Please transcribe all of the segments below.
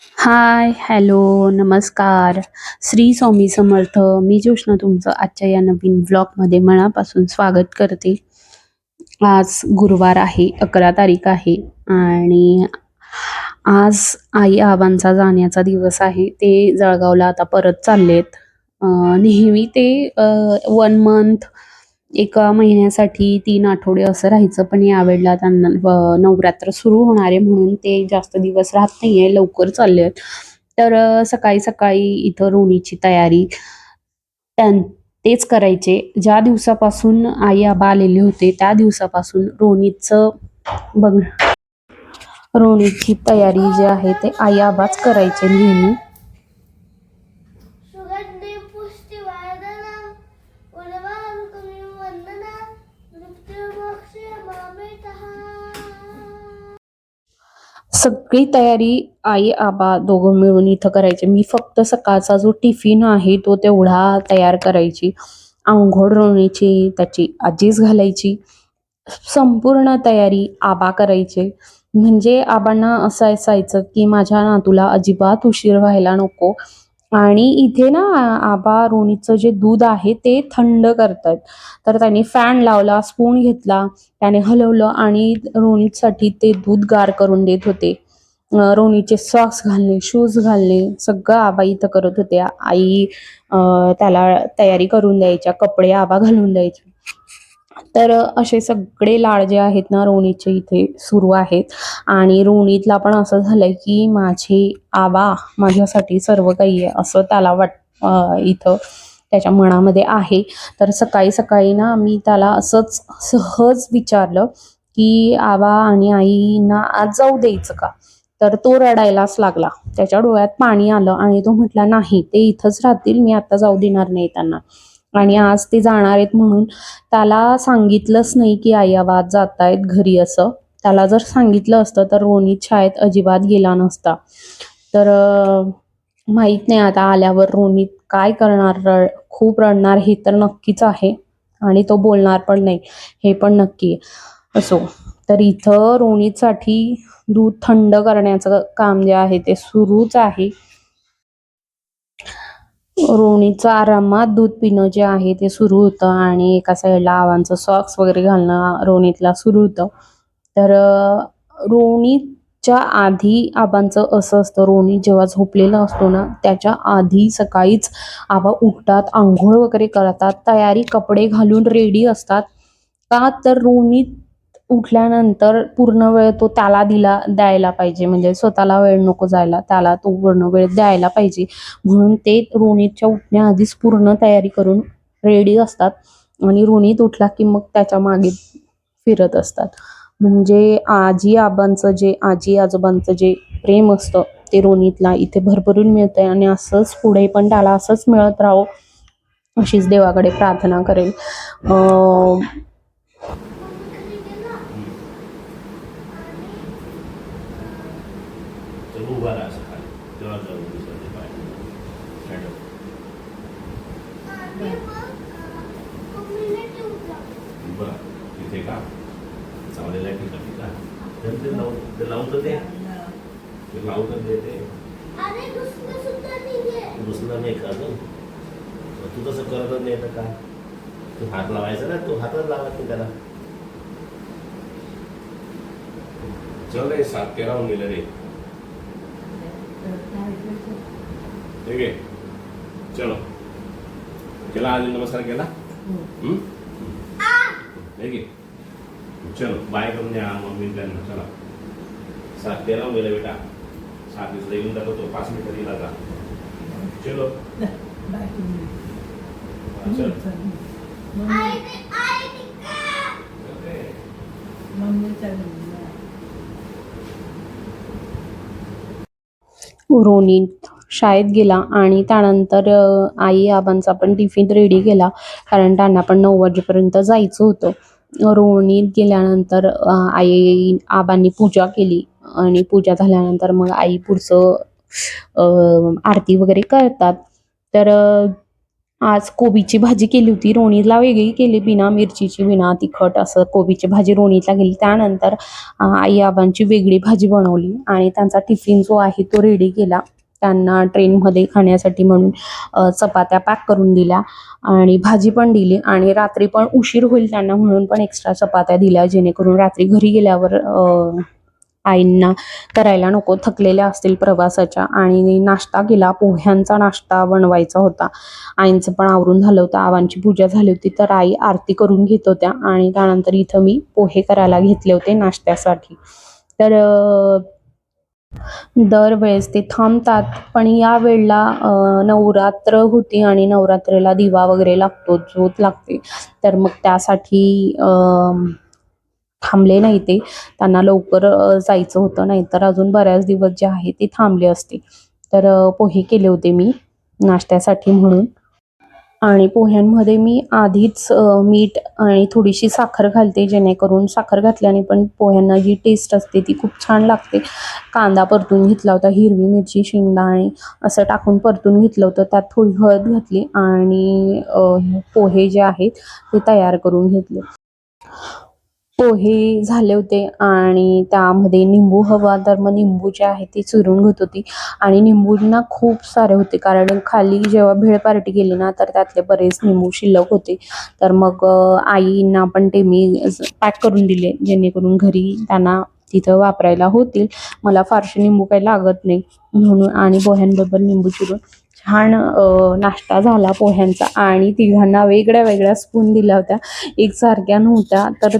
हाय, hello, नमस्कार. श्री स्वामी समर्थ. मी ज्योष्णा तुमचं आजच्या या नवीन ब्लॉगमध्ये मनापासून स्वागत करते. आज गुरुवार आहे, 11 तारीख आहे आणि आज आई-आबांचा जाण्याचा दिवस आहे. ते जळगावला आता परत चाललेत. नेहमी ते वन मंथ, एका महिन्यासाठी तीन आठवडे असं राहायचं, पण यावेळेला त्यांना नवरात्र सुरू होणार आहे म्हणून ते जास्त दिवस राहत नाही आहे लवकर चालले आहेत तर सकाळी-सकाळी इथं रोणीची तयारी त्यां तेच करायचे. ज्या दिवसापासून आई-आबा आलेले होते, त्या दिवसापासून रोणीचं बघ रोणीची तयारी जी आहे ते आई-आबाच करायचे नेहमी. सगळी तयारी आई-आबा दोघं मिळून इथं करायचे. मी फक्त सकाळचा जो टिफिन आहे तो तेवढा तयार करायची. आंघोळ रोवण्याची त्याची आजीच घालायची. संपूर्ण तयारी आबा करायचे. म्हणजे आबांना असं असायचं, की माझ्या नातूला अजिबात उशीर व्हायला नको आणि इथे ना आबा रोणीचं जे दूध आहे ते थंड करतायत. तर त्याने फॅन लावला, स्पून घेतला, त्याने हलवलं आणि रोणीसाठी ते दूध गार करून देत होते. रोणीचे सॉक्स घालणे, शूज घालणे सगळं आबा इथं करत होते. आई त्याला तयारी करून द्यायच्या, कपडे आबा घालून द्यायचे. तर असे सगळे लाड जे आहेत ना रोणीचे इथे सुरू आहेत आणि रोणीतला पण असं झालंय, की माझे आबा माझ्यासाठी सर्व काही आहे असं त्याला वाट इथं त्याच्या मनामध्ये आहे. तर सकाळी-सकाळी ना मी त्याला असंच सहज विचारलं, की "आबा आणि आईंना आज जाऊ द्यायचं का?" तर तो रडायलाच लागला. त्याच्या डोळ्यात पाणी आलं आणि तो म्हटला, "नाही, ते इथंच राहतील. मी आता जाऊ देणार नाही त्यांना." आणि आज ते जाणार आहेत म्हणून त्याला सांगितलंच नाही, की आई आवाज आज जातायत घरी असं. त्याला जर सांगितलं असतं तर रोनीत शाळेत अजिबात गेला नसता. तर माहीत नाही आता आल्यावर रोनित काय करणार? रड खूप रडणार हे तर नक्कीच आहे आणि तो बोलणार पण नाही हे पण नक्की असो, तर इथं रोणीसाठी दूध थंड करण्याचं काम जे आहे ते सुरूच आहे. रोणीचं आरामात दूध पिणं जे आहे ते सुरू होतं आणि एका साईडला आबांचं सॉक्स वगैरे घालणं रोणीतला सुरू होतं. तर रोणीच्या आधी आबांचं असं असतं, रोणी जेव्हा झोपलेला असतो ना, त्याच्या आधी सकाळीच आबा उठतात, आंघोळ वगैरे करतात, तयारी कपडे घालून रेडी असतात. का तर रोणीत उठल्यानंतर पूर्ण वेळ तो त्याला दिला द्यायला पाहिजे. म्हणजे स्वतःला वेळ नको जायला, त्याला तो पूर्ण वेळ द्यायला पाहिजे. म्हणून ते रोणीच्या उठण्याआधीच पूर्ण तयारी करून रेडी असतात आणि रोणीत उठला की मग त्याच्यामागे फिरत असतात. म्हणजे आजी-आबांचं जे आजी-आजोबांचं जे प्रेम असतं ते रोणीतला इथे भरभरून मिळतंय आणि असंच पुढे पण त्याला असंच मिळत राहो, अशीच देवाकडे प्रार्थना करेल. अ, मम्मी घरी गेला तर उभा राहा सकाळी तेव्हा जाऊ दुसऱ्या पाय मॅडम आणि मग मम्मीने ठेवला बरं तिथे का चावलेला आहे ठिकाणी का तर ते लावून तर दे ते लावून तर दे ते. अरे दुसरं नाही का अजून? तू तसं करतच नाही तर काय? तू हात लावायचा ना तू हातच लावायचं त्याला. चल रे सात तेरा होऊन गेलं रे. ठीक आहे. चलो. केला आज नमस्कार केला? हम्म? ठीक आहे. चलो. बाय करून द्या मम्मी त्यांना. चला. सात तेरा होऊन गेलं बेटा सात दिवस येऊन दाखवतो पाच मिनिटं येईल आता चलो। चल। शाळेत गेला आणि त्यानंतर आई-आबांचा पण टिफिन रेडी केला. कारण त्यांना पण नऊ वाजेपर्यंत जायचं होतं. रोनित गेल्यानंतर आई आबांनी पूजा केली. आणि पूजा झाल्यानंतर मग आई पुढचं आरती वगैरे करतात. तर आज कोबीची भाजी केली होती. रोणीला वेगळी केली बिना मिरचीची बिना तिखट असं कोबीची भाजी रोणीला गेली. त्यानंतर आई आबांची वेगळी भाजी बनवली आणि त्यांचा टिफिन जो आहे तो रेडी केला. त्यांना ट्रेनमध्ये खाण्यासाठी म्हणून चपात्या पॅक करून दिल्या आणि भाजी पण दिली आणि रात्री पण उशीर होईल त्यांना म्हणून पण एक्स्ट्रा चपात्या दिल्या जेणेकरून रात्री घरी गेल्यावर आईंना करायला नको. थकलेल्या असतील प्रवासाच्या. आणि नाश्ता केला. पोह्यांचा नाश्ता बनवायचा होता. आईंचं पण आवरून झालं होतं. आवांची पूजा झाली होती. तर आई आरती करून घेत होत्या. आणि त्यानंतर इथं मी पोहे करायला घेतले होते नाश्त्यासाठी. तर दरवेळेस ते थांबतात. पण या वेळेला नवरात्र होती आणि नवरात्रीला दिवा वगैरे लागतो ज्योत लागते. तर मग त्यासाठी अं, थांबले नाही ते. त्यांना लवकर जायचं होतं. नाहीतर अजून बऱ्याच दिवस जे आहे ते थांबले असते. तर पोहे केले होते मी नाश्त्यासाठी म्हणून. आणि पोह्यांमध्ये मी आधीच मीठ आणि थोडीशी साखर घालते जेणेकरून साखर घातल्याने पण पोह्यांना जी टेस्ट असते ती खूप छान लागते. कांदा परतून घेतला होता हिरवी मिरची शेंगदाणे असं टाकून परतून घेतलं होतं. त्यात थोडी हळद घातली आणि पोहे जे आहेत ते तयार करून घेतले. पोहे झाले होते आणि त्यामध्ये निंबू हवा. तर मग निंबू जे आहे ते चुरून घेत होती. आणि निंबूंना खूप सारे होते. कारण खाली जेव्हा भेळ पार्टी गेली ना तर त्यातले बरेच निंबू शिल्लक होते. तर मग आईंना पण ते मी पॅक करून दिले. जेणेकरून घरी त्यांना तिथं वापरायला होतील. मला फारसे निंबू काही लागत नाही. म्हणून आणि पोह्यांबरोबर निंबू चिरून छान नाश्ता झाला पोह्यांचा आणि तिघांना वेगळ्या वेगळ्या स्पून दिल्या होत्या. एकसारख्या नव्हत्या तर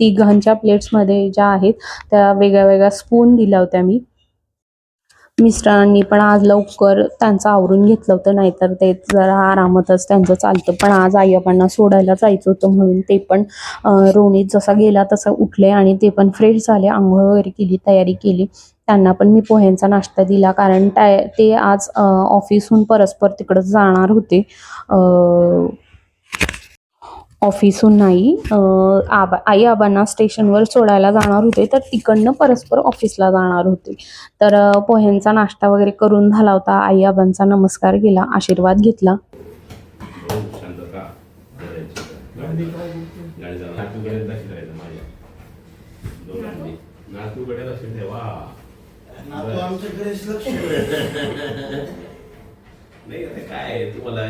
तिघांच्या प्लेट्समध्ये ज्या आहेत त्या वेगळ्या वेगळ्या स्पून दिल्या होत्या मी. मिस्टरांनी पण आज लवकर त्यांचं आवरून घेतलं होतं नाहीतर ते जरा आरामातच त्यांचं चालतं. पण आज आईबांना सोडायला जायचं होतं म्हणून ते पण रोणीत रोनीत जसा गेला तसा उठले आणि ते पण फ्रेश झाले आंघोळ वगैरे केली तयारी केली. त्यांना पण मी पोह्यांचा नाश्ता दिला. कारण त्या ते आज ऑफिसहून परस्पर तिकडं जाणार होते. ऑफिसहून नाही आबा आई आबांना स्टेशनवर सोडायला जाणार होते. तर तिकडनं परस्पर ऑफिसला जाणार होते. तर पोह्यांचा नाश्ता वगैरे करून झाला होता. आई आबांचा नमस्कार केला आशीर्वाद घेतला. आमच्याकडेच लक्ष नाही आता काय तुम्हाला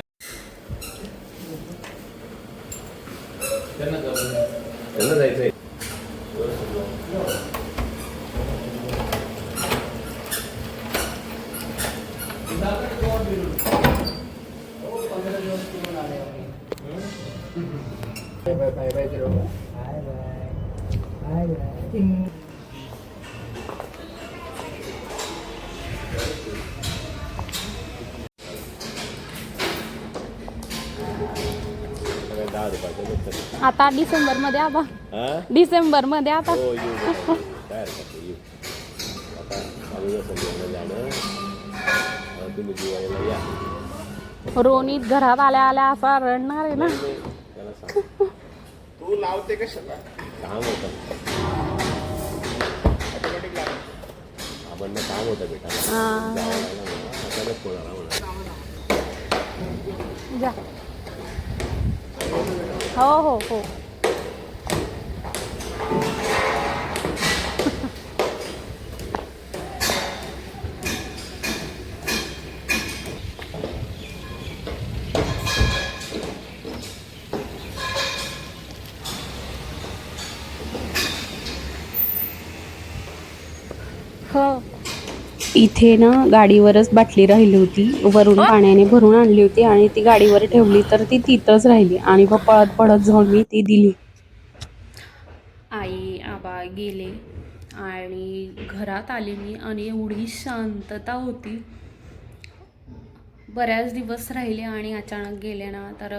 आता डिसेंबरमध्ये आबा हा? डिसेंबरमध्ये आता. हो येऊ काय हरकत नाही, येऊ. आता चालू संध्याला जाणं आता तुम्ही दिवाळीला या. रोनीत घरात आल्या आल्या असा रडणार आहे ना. त्याला सांग. तू लावते कशाला? काम होतं. आपण काम होतं बेटा. हा. म्हणा अचानक म्हणा. जा. हो हो हो हो. इथे ना गाडीवरच बाटली राहिली होती. वरून पाण्याने भरून आणली होती आणि ती गाडीवर ठेवली तर ती तिथंच राहिली. आणि मग पळत पळत जाऊन मी ती दिली. आई आबा गेले आणि घरात आले मी आणि एवढी शांतता होती. बऱ्याच दिवस राहिले आणि अचानक गेले ना तर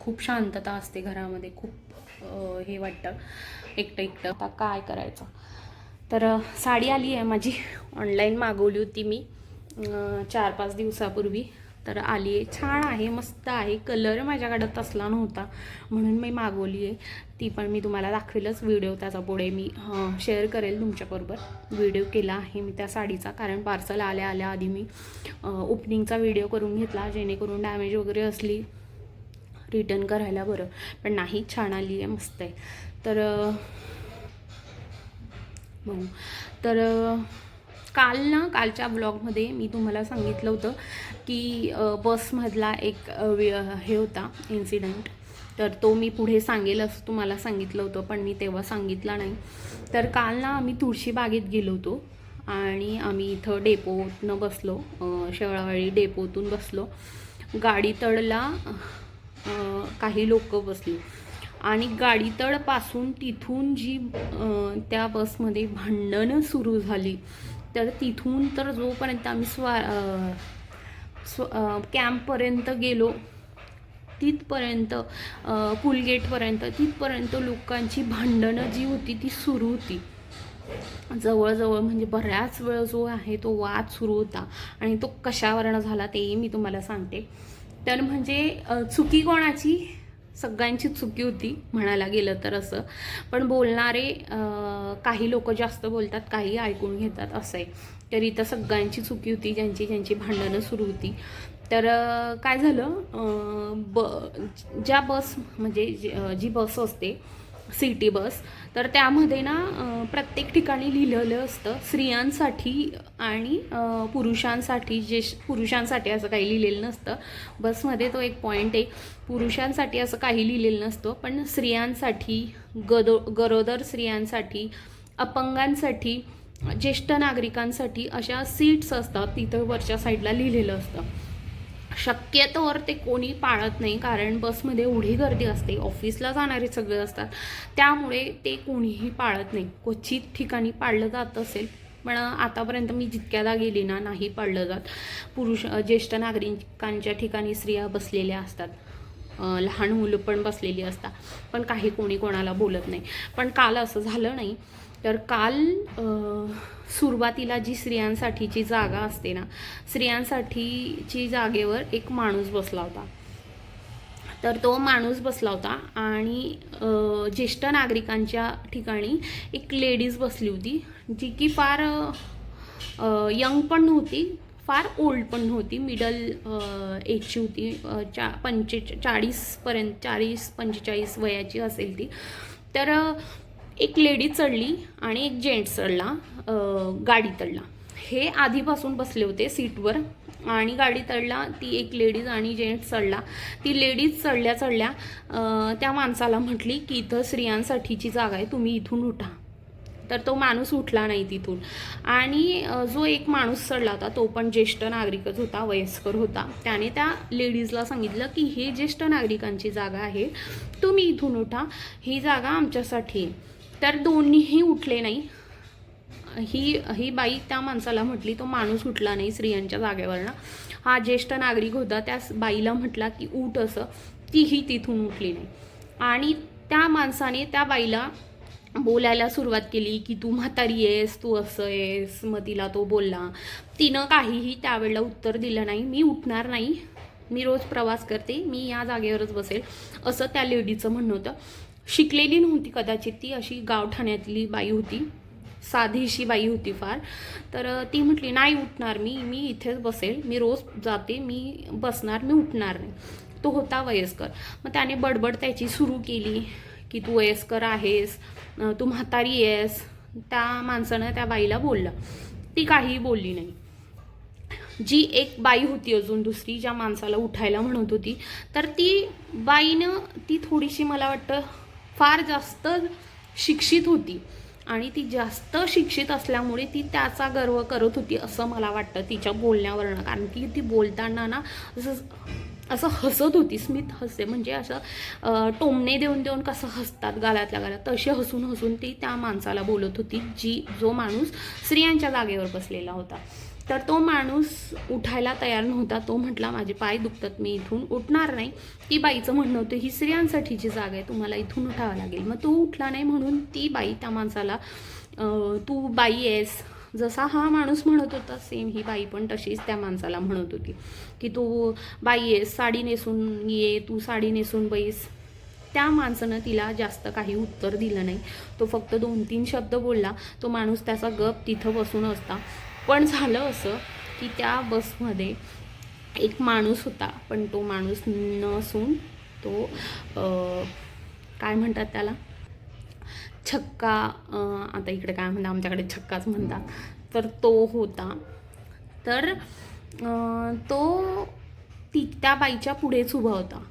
खूप शांतता असते घरामध्ये. खूप हे वाटतं. एकटं एकटं. आता काय करायचं? तर साडी आली आहे माझी. ऑनलाईन मागवली होती मी चार पाच दिवसापूर्वी. तर आली आहे. छान आहे मस्त आहे. कलर माझ्याकडं तसला नव्हता म्हणून मी मागवली आहे. ती पण मी तुम्हाला दाखवेलच. व्हिडिओ त्याचा पुढे मी शेअर करेल तुमच्याबरोबर. व्हिडिओ केला आहे मी त्या साडीचा कारण पार्सल आल्या आल्या आधी मी ओपनिंगचा व्हिडिओ करून घेतला जेणेकरून डॅमेज वगैरे असली रिटर्न करायला बरं. पण नाही छान आली आहे मस्त आहे. तर बघू तर काल ना कालच्या ब्लॉगमध्ये मी तुम्हाला सांगितलं होतं की बसमधला एक हे होता इन्सिडेंट तर तो मी पुढे सांगेल असं तुम्हाला सांगितलं होतं पण मी तेव्हा सांगितला नाही. तर काल ना आम्ही तुळशीबागेत गेलो होतो आणि आम्ही इथं डेपोतनं बसलो शेवळावाळी डेपोतून बसलो. गाडी तडला काही लोक बसली. आणि गाडीतळपासून तिथून जी त्या बसमध्ये भांडणं सुरू झाली तर तिथून तर जोपर्यंत आम्ही स्वा स्व कॅम्पपर्यंत गेलो तिथपर्यंत पुलगेटपर्यंत तिथपर्यंत लोकांची भांडणं जी होती ती सुरू होती. जवळजवळ म्हणजे बऱ्याच वेळ जो आहे तो वाद सुरू होता आणि तो कशावरनं झाला तेही मी तुम्हाला सांगते. तर म्हणजे चुकी कोणाची? सगळ्यांची चुकी होती म्हणायला गेलं तर असं. पण बोलणारे काही लोक जास्त बोलतात काही ऐकून घेतात असं आहे तर इथं सगळ्यांची चुकी होती ज्यांची ज्यांची भांडणं सुरू होती. तर काय झालं? ब ज्या बस म्हणजे जी जी बस असते सिटी बस. तर त्यामध्ये ना प्रत्येक ठिकाणी लिहिलेलं असतं स्त्रियांसाठी आणि पुरुषांसाठी जे पुरुषांसाठी असं काही लिहिलेलं नसतं. बसमध्ये तो एक पॉईंट आहे. पुरुषांसाठी असं काही लिहिलेलं नसतं पण स्त्रियांसाठी गदो गरोदर स्त्रियांसाठी अपंगांसाठी ज्येष्ठ नागरिकांसाठी अशा सीट्स असतात तिथं वरच्या साईडला लिहिलेलं असतं. शक्यतोवर ते कोणी पाळत नाही कारण बसमध्ये एवढी गर्दी असते ऑफिसला जाणारे सगळे असतात त्यामुळे ते कोणीही पाळत नाही. क्वचित ठिकाणी पाळलं जात असेल पण आतापर्यंत मी जितक्यादा गेली ना नाही पाळलं जात. पुरुष ज्येष्ठ नागरिकांच्या ठिकाणी स्त्रिया बसलेल्या असतात. लहान मुलं पण बसलेली असतात पण काही कोणी कोणाला बोलत नाही. पण काल असं झालं नाही. तर काल सुरुवातीला जी स्त्रियांसाठीची जागा असते ना स्त्रियांसाठीची जागेवर एक माणूस बसला होता. तर तो माणूस बसला होता आणि ज्येष्ठ नागरिकांच्या ठिकाणी एक लेडीज बसली होती जी की फार यंग पण नव्हती फार ओल्ड पण नव्हती मिडल एजची होती चा पंचे चाळीसपर्यंत चाळीस पंचेचाळीस वयाची असेल ती. तर एक लेडी चढली आणि एक जेंट्स चढला गाडी तळला. हे आधीपासून बसले होते सीटवर आणि गाडी चढला ती एक लेडीज आणि जेंट्स चढला. ती लेडीज चढल्या चढल्या त्या माणसाला म्हटली की इथं स्त्रियांसाठीची जागा आहे तुम्ही इथून उठा. तर तो माणूस उठला नाही तिथून. आणि जो एक माणूस चढला होता तो पण ज्येष्ठ नागरिकच होता वयस्कर होता. त्याने त्या लेडीजला सांगितलं की हे ज्येष्ठ नागरिकांची जागा आहे तुम्ही इथून उठा. ही जागा आमच्यासाठी आहे. तर दोन्हीही उठले नाही. ही ही बाई त्या माणसाला म्हटली तो माणूस उठला नाही स्त्रियांच्या जागेवरनं. हा ज्येष्ठ नागरिक होता त्या बाईला म्हटला की उठ असं. तीही तिथून उठली नाही. आणि त्या माणसाने त्या बाईला बोलायला सुरुवात केली की तू म्हातारी आहेस तू असं आहेस. मग तिला तो बोलला. तिनं काहीही त्यावेळेला उत्तर दिलं नाही. मी उठणार नाही. मी रोज प्रवास करते. मी या जागेवरच बसेल. असं त्या लेडीचं म्हणणं होतं. शिकलेली नव्हती कदाचित ती अशी गावठाण्यातली बाई होती. साधीशी बाई होती फार. तर ती म्हटली नाही उठणार मी मी इथेच बसेल. मी रोज जाते मी बसणार मी उठणार नाही. तो होता वयस्कर. मग त्याने बडबड त्याची सुरू केली की तू वयस्कर आहेस तू म्हातारी आहेस. त्या माणसानं त्या बाईला बोललं. ती काहीही बोलली नाही. जी एक बाई होती अजून दुसरी ज्या माणसाला उठायला म्हणत होती तर ती बाईनं ती थोडीशी मला वाटतं फार जास्त शिक्षित होती. आणि ती जास्त शिक्षित असल्यामुळे ती त्याचा गर्व करत होती असं मला वाटतं तिच्या बोलण्यावरनं. कारण की ती बोलताना ना असं असं हसत होती. स्मित हसते म्हणजे असं टोमणे देऊन देऊन कसं हसतात गालातल्या गालात. तशी हसून हसून ती त्या माणसाला बोलत होती जी जो माणूस स्त्रियांच्या जागेवर बसलेला होता. तर तो माणूस उठायला तयार नव्हता. तो म्हटला माझे पाय दुखतात मी इथून उठणार नाही. ती बाईचं म्हणणं होतं ही स्त्रियांसाठीची जागा आहे तुम्हाला इथून उठावं लागेल. मग तो उठला नाही म्हणून ती बाई त्या माणसाला तू बाई आहेस. जसा हा माणूस म्हणत होता सेम ही बाई पण तशीच त्या माणसाला म्हणत होती की तू बाई आहेस साडी नेसून ये तू साडी नेसून बैस. त्या माणसानं तिला जास्त काही उत्तर दिलं नाही. तो फक्त दोन तीन शब्द बोलला. तो माणूस त्याचा गप तिथं बसून असता. पण झालं असं की त्या बसमध्ये एक माणूस होता पण तो माणूस नसून तो काय म्हणतात त्याला? छक्का आता इकडे काय म्हणतात आमच्याकडे छक्काच म्हणतात. तर तो होता. तर तो ती त्या बाईच्या पुढेच उभा होता.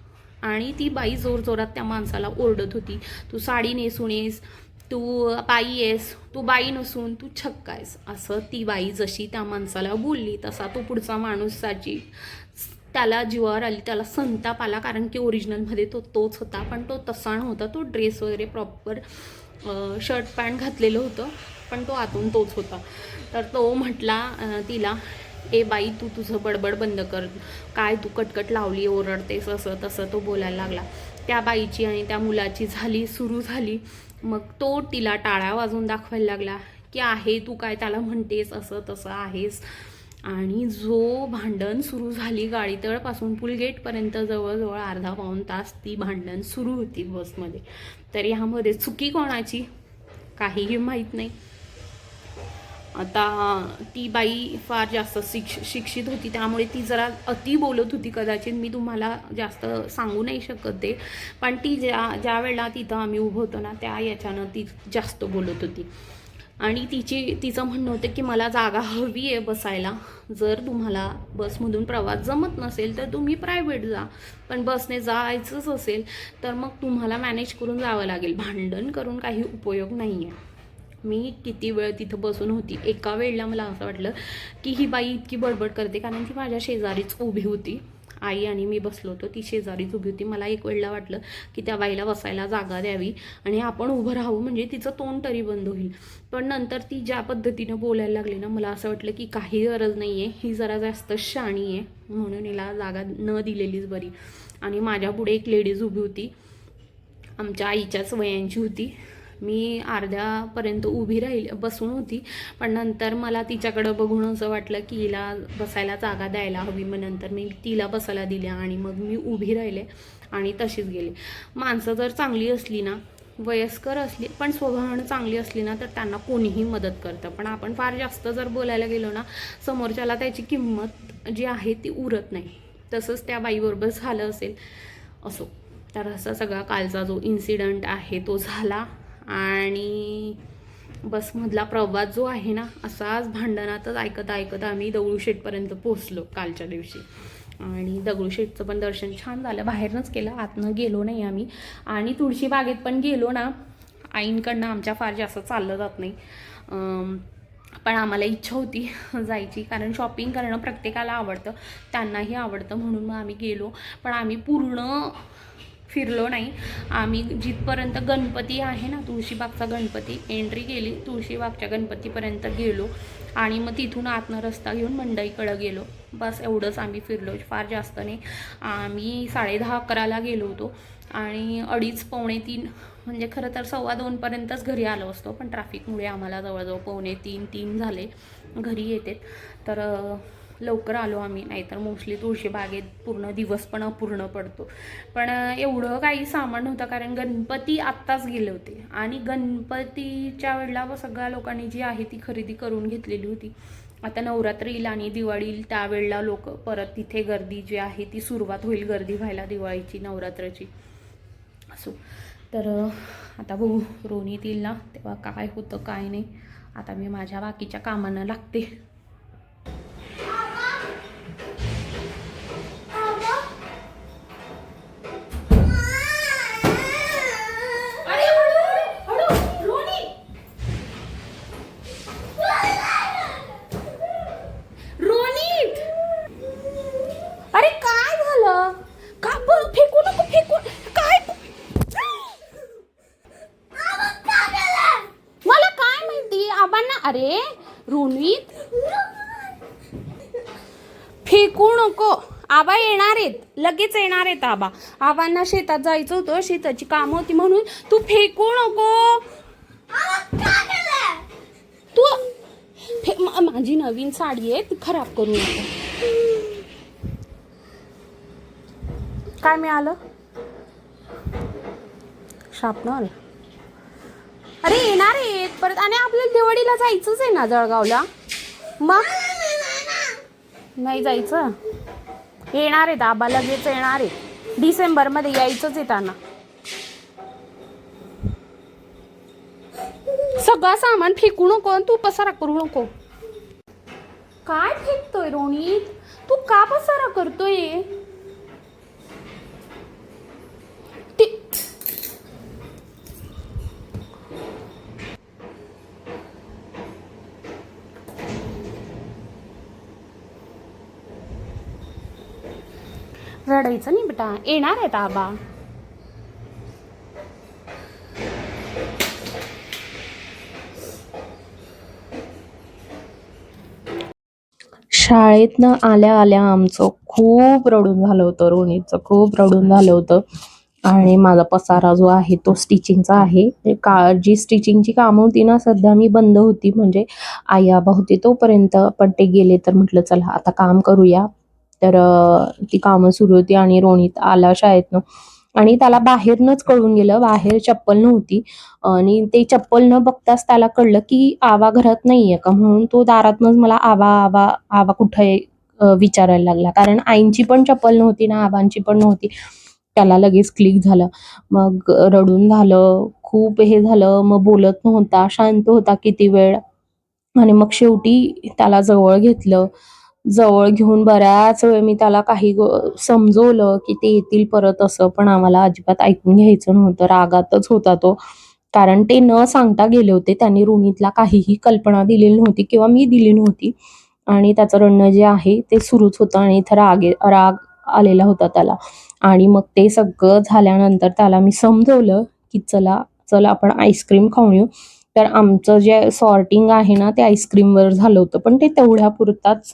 आणि ती बाई जोरजोरात त्या माणसाला ओरडत होती. तू साडी नेसून येस तू बाई आहेस तू बाई नसून तू छक्का आहेस. असं ती बाई जशी त्या माणसाला बोलली तसा तो पुढचा माणूस साची त्याला जीवावर आली त्याला संताप आला कारण की ओरिजिनलमध्ये तो तोच होता पण तो तसा नव्हता. तो ड्रेस वगैरे प्रॉपर शर्ट पॅन्ट घातलेलं होतं पण तो आतून तोच होता. तर तो म्हटला तिला ए बाई तू तुझं बडबड बंद कर. काय तू कटकट लावली ओरडतेस असं तसं तो बोलायला लागला. त्या बाईची आणि त्या मुलाची झाली सुरू झाली. मग तो तिला टाळ्या वाजवून दाखवायला लागला की आहे तू काय त्याला म्हणतेस असं तसं आहेस. आणि जो भांडण सुरू झाली गाडीतळपासून पुलगेटपर्यंत जवळजवळ अर्धा पाऊण तास ती भांडण सुरू होती बसमध्ये. तर ह्यामध्ये चुकी कोणाची? काहीही माहीत नाही. आता ती बाई फार जास्त शिक्ष शिक्षित होती त्यामुळे ती जरा अति बोलत होती कदाचित. मी तुम्हाला जास्त सांगू नाही शकत ते पण ती ज्या ज्या वेळेला तिथं आम्ही उभं होतो ना त्या याच्यानं ती जास्त बोलत होती. आणि तिची तिचं म्हणणं होतं की मला जागा हवी आहे बसायला. जर तुम्हाला बसमधून प्रवास जमत नसेल तर तुम्ही प्रायव्हेट जा. पण बसने जायचंच असेल तर मग तुम्हाला मॅनेज करून जावं लागेल. भांडण करून काही उपयोग नाही आहे मी किती वेळ तिथं बसून होती. एका वेळेला मला असं वाटलं की ही बाई इतकी बडबड करते कारण ती माझ्या शेजारीच उभी होती. आई आणि मी बसलो होतो ती शेजारीच उभी होती. मला एक वेळेला वाटलं की त्या बाईला बसायला जागा द्यावी आणि आपण उभं राहू म्हणजे तिचं तोंड तरी बंद होईल. पण नंतर ती ज्या पद्धतीनं बोलायला लागली ना मला असं वाटलं की काही गरज नाही आहे ही जरा जास्त शाणी आहे म्हणून हिला जागा न दिलेलीच बरी. आणि माझ्या पुढे एक लेडीज उभी होती. आमच्या आईच्याच वयांची होती. मी अर्ध्यापर्यंत उभी राहील बसून होती. पण नंतर मला तिच्याकडं बघून असं वाटलं की हिला बसायला जागा द्यायला हवी. मग नंतर मी तिला बसायला दिल्या आणि मग मी उभी राहिले आणि तशीच गेले. माणसं जर चांगली असली ना वयस्कर असली पण स्वभावानं चांगली असली ना तर त्यांना कोणीही मदत करतं. पण आपण फार जास्त जर बोलायला गेलो ना समोरच्याला त्याची किंमत जी आहे ती उरत नाही. तसंच त्या बाईबरोबर झालं असेल असो. तर असा सगळा कालचा जो इन्सिडंट आहे तो झाला. आणि बसमधला प्रवास जो आहे ना असाच भांडणातच ऐकत ऐकत आम्ही दगडूशेठपर्यंत पोचलो कालच्या दिवशी. आणि दगडूशेठचं पण दर्शन छान झालं. बाहेरनंच केलं आतनं गेलो नाही आम्ही. आणि तुळशी बागेत पण गेलो ना आईंकडनं आमच्या फार जास्त चाललं जात नाही. पण आम्हाला इच्छा होती जायची कारण शॉपिंग करणं प्रत्येकाला आवडतं. त्यांनाही आवडतं म्हणून मग आम्ही गेलो. पण आम्ही पूर्ण फिरलो नाही. आम्ही जिथपर्यंत गणपती आहे ना तुळशीबागचा गणपती एंट्री केली तुळशीबागच्या गणपतीपर्यंत गेलो. आणि मग तिथून आतनं रस्ता घेऊन मंडईकडं गेलो. बस एवढंच आम्ही फिरलो फार जास्त नाही. आम्ही साडेदहा अकराला गेलो होतो. आणि अडीच पावणे तीन म्हणजे खरं तर सव्वा दोनपर्यंतच घरी आलो असतो पण ट्रॅफिकमुळे आम्हाला जवळजवळ पावणे तीन तीन झाले. घरी येते तर लवकर आलो आम्ही नाहीतर मोस्टली तुळशी बागेत पूर्ण दिवस पण अपूर्ण पडतो. पण एवढं काही सामान नव्हतं कारण गणपती आत्ताच गेले होते. आणि गणपतीच्या वेळेला व सगळ्या लोकांनी जी आहे ती खरेदी करून घेतलेली होती. आता नवरात्र येईल आणि दिवाळी येईल त्यावेळेला लोक परत तिथे गर्दी जी आहे ती सुरुवात होईल गर्दी व्हायला दिवाळीची नवरात्राची. असो. तर आता बघू रोनीत येईल ना तेव्हा काय होतं काय नाही. आता मी माझ्या बाकीच्या कामांना लागते. आबा आबांना शेतात जायचं होतं शेताची कामं होती म्हणून तू फेकू नको. तू माझी नवीन साडी आहे ती खराब करू नको. काय मिळालं? शापणार अरे येणार आहे परत आणि आपल्याला दिवाळीला जायचंच आहे ना जळगावला? मग? नाही जायचं? येणार आहेत. आबा लगेच येणार आहे डिसेंबरमध्ये यायचंच आहे त्यांना. सगळं सामान फेकू नको आणि तू पसारा करू नको. काय फेकतोय रोनित? तू का पसारा करतोय? रडायचं नाही बेटा. येणार आहेत आबा. शाळेतनं आल्या आल्या आमचं खूप रडून झालं होतं रोनीचं खूप रडून झालं होतं. आणि माझा पसारा जो आहे तो स्टिचिंगचा आहे. का जी स्टिचिंगची कामं होती ना सध्या मी बंद होती. म्हणजे आई आबा होते तोपर्यंत पण ते गेले तर म्हटलं चला आता काम करूया. तर ती कामं सुरू होती आणि रोणीत आला शाळेतनं. आणि त्याला बाहेरनंच कळून गेलं. बाहेर चप्पल नव्हती. आणि ते चप्पल न बघताच त्याला कळलं की आवा घरात नाहीये का? म्हणून तो दारातनच मला आवा आवा आवा कुठं आहे विचारायला लागला. कारण आईंची पण चप्पल नव्हती ना आबांची पण नव्हती. त्याला लगेच क्लिक झालं. मग रडून झालं. खूप हे झालं. मग बोलत नव्हता. शांत होता किती वेळ. आणि मग शेवटी त्याला जवळ घेतलं. जवळ घेऊन बऱ्याच वेळ मी त्याला काही गो- समजवलं की ते येतील परत असं पण आम्हाला अजिबात ऐकून घ्यायचं नव्हतं. रागातच होता तो. कारण ते न सांगता गेले होते. त्यांनी रुणीतला काहीही कल्पना दिलेली नव्हती किंवा मी दिली नव्हती. आणि त्याचं रडणं जे आहे ते सुरूच होतं आणि इथं रागे राग आलेला होता त्याला. आणि मग ते सगळं झाल्यानंतर त्याला मी समजवलं की चला चला आपण आईस्क्रीम खाऊन येऊ. तर आमचं जे सॉर्टिंग आहे ना ते आईस्क्रीमवर झालं होतं. पण ते तेवढ्यापुरताच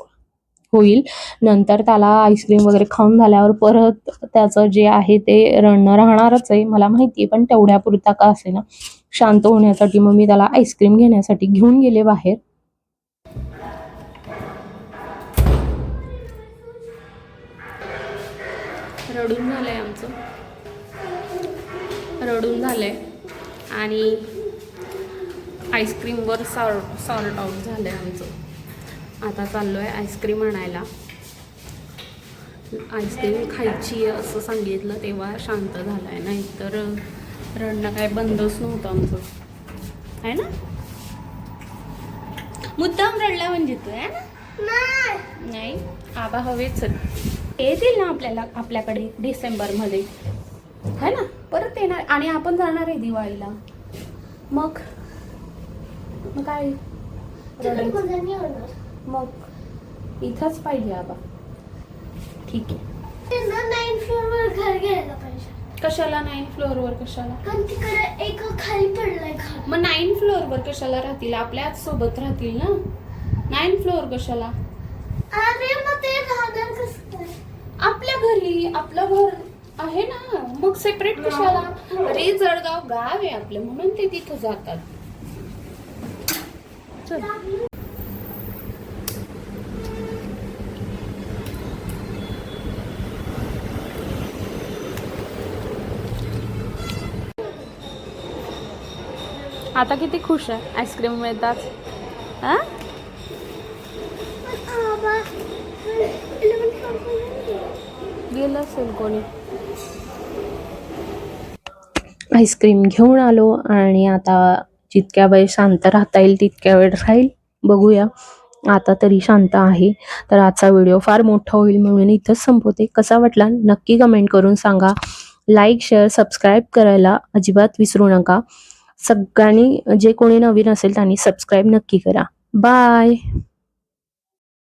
होईल. नंतर त्याला आईस्क्रीम वगैरे खाऊन झाल्यावर परत त्याचं जे आहे ते रडणं राहणारच आहे मला माहिती आहे पण तेवढ्यापुरता का असे ना शांत होण्यासाठी मग मी त्याला आईस्क्रीम घेण्यासाठी घेऊन गेले बाहेर. रडून झालंय आमचं. रडून झालंय. आणि आईस्क्रीमवर सॉर्ट सॉर्ट आउट झालंय आमचं. आता चाललो आहे आईस्क्रीम आणायला. आईस्क्रीम खायची आहे असं सांगितलं तेव्हा शांत झाला आहे नाहीतर रडणं काय बंदच नव्हतं आमचं. आहे ना? मुद्दाम रडला म्हणजे तू आहे ना? नाही. आबा हवेच येतील ना आपल्याला आपल्याकडे डिसेंबरमध्ये. है ना? परत येणार. आणि आपण जाणार आहे दिवाळीला. मग? मग काय? मग इथंच पाहिजे आबा. ठीक आहे. नाईन फ्लोअर वर घर घ्यायला पाहिजे. कशाला नाईन फ्लोअरवर कशाला? कारण तिकडे एक खाली पडलाय घर. मग नाईन फ्लोअरवर कशाला राहतील? आपल्याच सोबत राहतील ना? नाईन फ्लोअर कशाला? अरे मग ते राहणार कसं काय? आपल्या घरी आपलं घर आहे ना? मग सेपरेट कशाला? अरे जळगाव गाव आहे आपलं म्हणून ते तिथं जातात. चल. आता किती खुश आहे? आईस्क्रीम मिळतात. गेलं असेल कोणी? आईस्क्रीम घेऊन आलो आणि आता जितक्या वेळ शांत राहता येईल तितक्या वेळ राहील. बघूया. आता तरी शांत आहे. तर आजचा व्हिडिओ फार मोठा होईल म्हणून इथंच संपवते. कसा वाटला? नक्की कमेंट करून सांगा. लाईक शेअर सबस्क्राईब करायला अजिबात विसरू नका. सगळ्यांनी जे कोणी नवीन असेल त्यांनी सबस्क्राईब नक्की करा. बाय